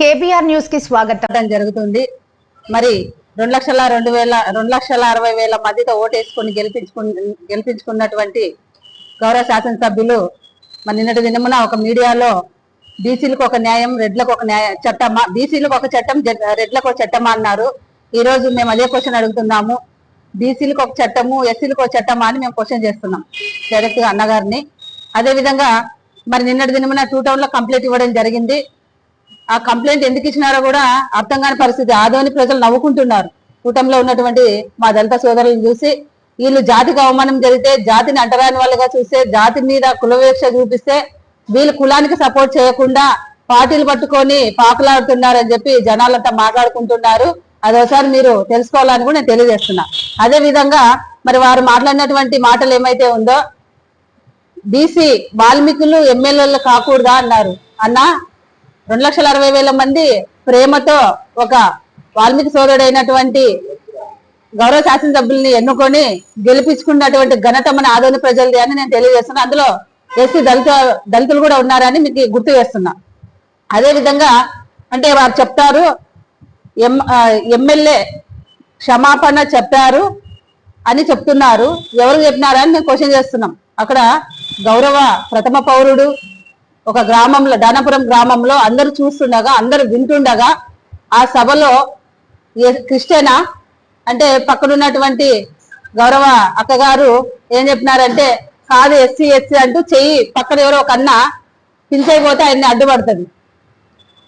KBR న్యూస్కి స్వాగతం. జరుగుతుంది. మరి రెండు లక్షల రెండు వేల రెండు లక్షల అరవై వేల మందితో ఓటేసుకుని గెలిపించుకు గెలిపించుకున్నటువంటి గౌరవ శాసనసభ్యులు మరి నిన్నటి దినమున ఒక మీడియాలో బీసీలకు ఒక న్యాయం రెడ్లకు ఒక న్యాయ చట్టమా బీసీలకు ఒక చట్టం రెడ్లకు ఒక చట్టమా అన్నారు. ఈ రోజు మేము అదే క్వశ్చన్ అడుగుతున్నాము. బీసీలకు ఒక చట్టము ఎస్సీలకు ఒక చట్టమా అని మేము క్వశ్చన్ చేస్తున్నాం. డైరెక్ట్గా అన్నగారిని. అదేవిధంగా మరి నిన్నటి దినమున టూ టౌన్లో కంప్లీట్ ఇవ్వడం జరిగింది. ఆ కంప్లైంట్ ఎందుకు ఇచ్చినారో కూడా అర్థం కాని పరిస్థితి. ఆదోని ప్రజలు నవ్వుకుంటున్నారు. కూటమిలో ఉన్నటువంటి మా దళిత సోదరులను చూసి వీళ్ళు జాతికి అవమానం జరిగితే జాతిని అంటరాని వాళ్ళుగా చూస్తే జాతి మీద కులవేక్ష చూపిస్తే వీళ్ళు కులానికి సపోర్ట్ చేయకుండా పార్టీలు పట్టుకొని పాకులాడుతున్నారని చెప్పి జనాలంతా మాట్లాడుకుంటున్నారు. అదోసారి మీరు తెలుసుకోవాలని కూడా నేను తెలియజేస్తున్నా. అదే విధంగా మరి వారు మాట్లాడినటువంటి మాటలు ఏమైతే ఉందో బీసీ వాల్మీకులు ఎమ్మెల్యేలు కాకూడదా అన్నారు. అన్నా రెండు లక్షల అరవై వేల మంది ప్రేమతో ఒక వాల్మీకి సోదరుడైనటువంటి గౌరవ శాసనసభ్యుల్ని ఎన్నుకొని గెలిపించుకున్నటువంటి ఘనత మన ఆదోని ప్రజలది అని నేను తెలియజేస్తున్నా. అందులో ఎస్సీ దళిత దళితులు కూడా ఉన్నారని మీకు గుర్తు చేస్తున్నా. అదే విధంగా అంటే వారు చెప్తారు ఎం ఎమ్మెల్యే క్షమాపణ చెప్పారు అని చెప్తున్నారు. ఎవరు చెప్పినారని మేము క్వశ్చన్ చేస్తున్నాం. అక్కడ గౌరవ ప్రథమ పౌరుడు ఒక గ్రామంలో ధనపురం గ్రామంలో అందరూ చూస్తుండగా అందరూ వింటుండగా ఆ సభలో ఏ- క్రిస్టియనా? అంటే పక్కనున్నటువంటి గౌరవ అక్కగారు ఏం చెప్పినారంటే కాదు ఎస్సీ ఎస్సీ అంటూ చెయ్యి పక్కన ఎవరో ఒక అన్న పిలిచైపోతే ఆయన్ని అడ్డుపడుతుంది.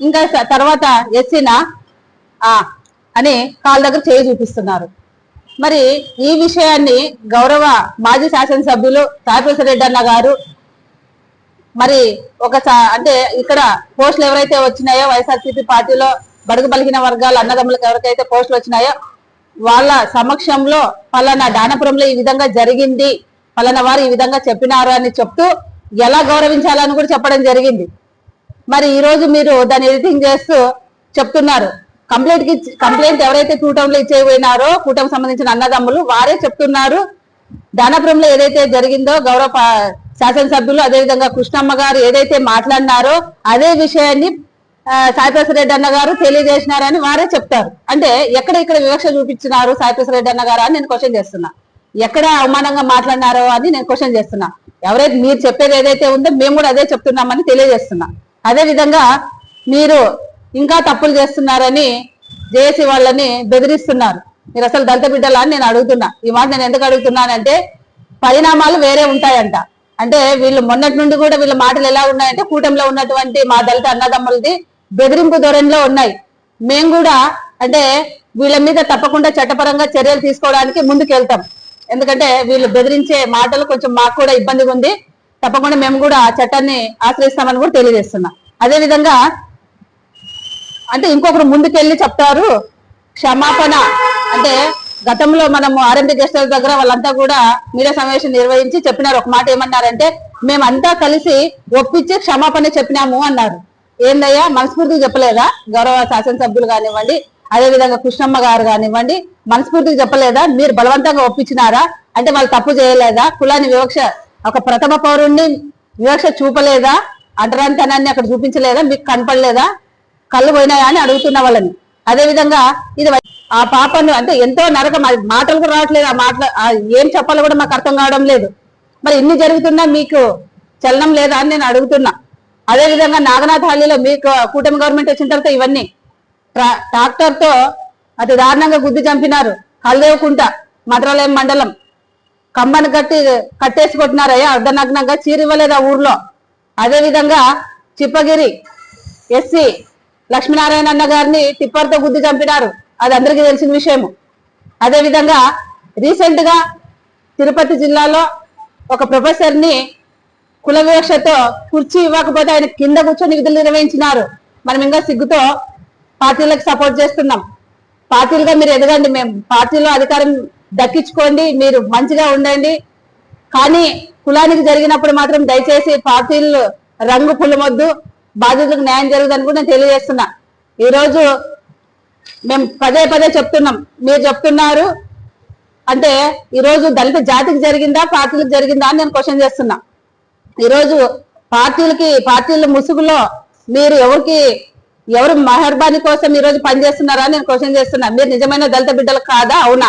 ఇంకా తర్వాత ఎస్సీనా? ఆ అని కాళ్ళ దగ్గర చేయి చూపిస్తున్నారు. మరి ఈ విషయాన్ని గౌరవ మాజీ శాసనసభ్యులు సాయిప్రసాద్ రెడ్డి అన్న గారు మరి ఒక అంటే ఇక్కడ పోస్టులు ఎవరైతే వచ్చినాయో వైఎస్ఆర్సీపీ పార్టీలో బడుగు బలిగిన వర్గాల అన్నదమ్ములకు ఎవరికైతే పోస్టులు వచ్చినాయో వాళ్ళ సమక్షంలో పలానా దానపురంలో ఈ విధంగా జరిగింది పలానా వారు ఈ విధంగా చెప్పినారు అని చెప్తూ ఎలా గౌరవించాలని కూడా చెప్పడం జరిగింది. మరి ఈ రోజు మీరు దాన్ని ఎడిటింగ్ చేస్తూ చెప్తున్నారు. కంప్లైంట్కి కంప్లైంట్ ఎవరైతే కూటమిలో ఇచ్చేపోయినారో కూటమికి సంబంధించిన అన్నదమ్ములు వారే చెప్తున్నారు. దానపురంలో ఏదైతే జరిగిందో గౌరవ శాసనసభ్యులు అదేవిధంగా కృష్ణమ్మ గారు ఏదైతే మాట్లాడినారో అదే విషయాన్ని ఆ, రెడ్డి అన్న గారు తెలియజేసినారని వారే చెప్తారు. అంటే ఎక్కడ ఇక్కడ వివక్ష చూపించినారు సాయిప్రసాద్ రెడ్డి అన్న గారు అని నేను క్వశ్చన్ చేస్తున్నా. ఎక్కడ అవమానంగా మాట్లాడినారో అని నేను క్వశ్చన్ చేస్తున్నా. ఎవరైతే మీరు చెప్పేది ఏదైతే ఉందో మేము కూడా అదే చెప్తున్నామని తెలియజేస్తున్నా. అదే విధంగా మీరు ఇంకా తప్పులు చేస్తున్నారని జేఏసీ వాళ్ళని బెదిరిస్తున్నారు. మీరు అసలు దళిత బిడ్డలా అని నేను అడుగుతున్నా. ఈ మాట నేను ఎందుకు అడుగుతున్నానంటే పరిణామాలు వేరే ఉంటాయంట. అంటే వీళ్ళు మొన్నటి నుండి కూడా వీళ్ళ మాటలు ఎలా ఉన్నాయంటే కూటమిలో ఉన్నటువంటి మా దళిత అన్నదమ్ములది బెదిరింపు ధోరణిలో ఉన్నాయి. మేము కూడా అంటే వీళ్ళ మీద తప్పకుండా చట్టపరంగా చర్యలు తీసుకోవడానికి ముందుకు వెళ్తాం ఎందుకంటే వీళ్ళు బెదిరించే మాటలు కొంచెం మాకు కూడా ఇబ్బందిగా ఉంది. తప్పకుండా మేము కూడా ఆ చట్టాన్ని ఆశ్రయిస్తామని కూడా తెలియజేస్తున్నాం. అదే విధంగా అంటే ఇంకొకరు ముందుకెళ్ళి చెప్తారు క్షమాపణ అంటే గతంలో మనము ఆర్ఎండి గెస్ట్ హౌస్ దగ్గర వాళ్ళంతా కూడా మీడియా సమావేశం నిర్వహించి చెప్పినారు. ఒక మాట ఏమన్నారంటే మేమంతా కలిసి ఒప్పించి క్షమాపణ చెప్పినాము అన్నారు. ఏందయ్యా మనస్ఫూర్తిగా చెప్పలేదా? గౌరవ శాసనసభ్యులు కానివ్వండి అదే విధంగా కృష్ణమ్మ గారు కానివ్వండి మనస్ఫూర్తిగా చెప్పలేదా? మీరు బలవంతంగా ఒప్పించినారా? అంటే వాళ్ళు తప్పు చేయలేదా? కులాన్ని వివక్ష ఒక ప్రథమ పౌరుణ్ణి వివక్ష చూపలేదా? అంటరానితనాన్ని అక్కడ చూపించలేదా? మీకు కనపడలేదా? కళ్ళు పోయినాయా అని అడుగుతున్న వాళ్ళని. అదే విధంగా ఇది ఆ పాపను అంటే ఎంతో నరకం. అది మాటలు కూడా రావట్లేదు. ఆ మాటలు ఏం చెప్పాలో కూడా మాకు అర్థం కావడం లేదు. మరి ఇన్ని జరుగుతున్నా మీకు చలనం లేదా అని నేను అడుగుతున్నా. అదే విధంగా నాగనాథ్ హల్లీలో మీకు కూటమి గవర్నమెంట్ వచ్చిన తర్వాత ఇవన్నీ ట్రా- ట్రాక్టర్తో అతి దారుణంగా గుద్ది చంపినారు. హల్దేవకుంట మద్రాలయం మండలం. కమ్మను కట్టి కట్టేసి కొట్టినారయ్యా. అర్ధనగ్నంగా చీరివ్వలేదు ఆ ఊర్లో. అదేవిధంగా చిప్పగిరి ఎస్సీ లక్ష్మీనారాయణ అన్న గారిని టిప్పర్తో గుద్ది చంపినారు. అది అందరికీ తెలిసిన విషయము. అదే విధంగా రీసెంట్గా తిరుపతి జిల్లాలో ఒక ప్రొఫెసర్ని కుల వివక్షతో కుర్చీ ఇవ్వకపోతే ఆయన కింద కూర్చొని విధులు నిర్వహించినారు. మనం ఇంకా సిగ్గుతో పార్టీలకు సపోర్ట్ చేస్తున్నాం. పార్టీలుగా మీరు ఎదగండి మేము పార్టీలో అధికారం దక్కించుకోండి మీరు మంచిగా ఉండండి. కానీ కులానికి జరిగినప్పుడు మాత్రం దయచేసి పార్టీలు రంగు పుల్లమొద్దు బాధితులకు న్యాయం జరుగుదని కూడా నేను తెలియజేస్తున్నా. ఈరోజు మేము పదే పదే చెప్తున్నాం. మీరు చెప్తున్నారు. అంటే ఈ రోజు దళిత జాతికి జరిగిందా పార్టీలకు జరిగిందా అని నేను క్వశ్చన్ చేస్తున్నా. ఈ రోజు పార్టీలకి పార్టీల ముసుగులో మీరు ఎవరికి ఎవరు మెహర్బానీ కోసం ఈ రోజు పనిచేస్తున్నారా నేను క్వశ్చన్ చేస్తున్నా. మీరు నిజమైన దళిత బిడ్డలు కాదా? అవునా?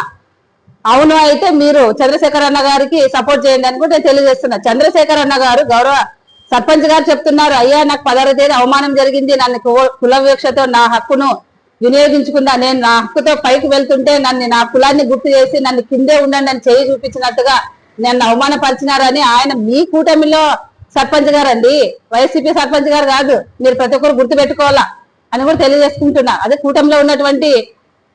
అవును అయితే మీరు చంద్రశేఖర్ అన్న గారికి సపోర్ట్ చేయండి అని కూడా నేను తెలియజేస్తున్నా. చంద్రశేఖర్ అన్న గారు గౌరవ సర్పంచ్ గారు చెప్తున్నారు అయ్యా నాకు పదహారు తేదీ అవమానం జరిగింది. నన్ను కు- కుల వివక్షతో నా హక్కును వినియోగించుకున్నా నేను నా హక్కుతో పైకి వెళ్తుంటే నన్ను నా కులాన్ని గుర్తు చేసి నన్ను కిందే ఉండండి అని చేయి చూపించినట్టుగా నన్ను అవమానపరిచినారని ఆయన మీ కూటమిలో సర్పంచ్ గారు అండి వైసీపీ సర్పంచ్ గారు కాదు. మీరు ప్రతి ఒక్కరు గుర్తు పెట్టుకోవాలా అని కూడా తెలియజేసుకుంటున్నా. అదే కూటమిలో ఉన్నటువంటి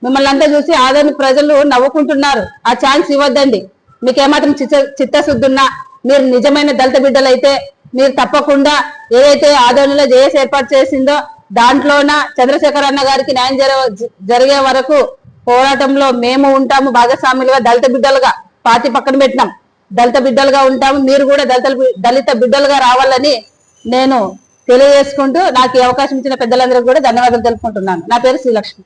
మిమ్మల్ని అంతా చూసి ఆదరణ ప్రజలు నవ్వుకుంటున్నారు. ఆ ఛాన్స్ ఇవ్వద్దండి. మీకు ఏమాత్రం చిత్త చిత్తశుద్ధి ఉన్నా మీరు నిజమైన దళిత బిడ్డలైతే మీరు తప్పకుండా ఏదైతే ఆదరణలో జేఎస్ ఏర్పాటు చేసిందో దాంట్లోన చంద్రశేఖర్ అన్న గారికి న్యాయం జర- జరిగే వరకు పోరాటంలో మేము ఉంటాము భాగస్వాములుగా దళిత బిడ్డలుగా. పార్టీ పక్కన పెట్టినాం. దళిత బిడ్డలుగా ఉంటాము మీరు కూడా దళిత దళిత బిడ్డలుగా రావాలని నేను తెలియజేసుకుంటూ నాకు ఈ అవకాశం ఇచ్చిన పెద్దలందరికీ కూడా ధన్యవాదాలు తెలుపుకుంటున్నాను. నా పేరు శ్రీలక్ష్మి.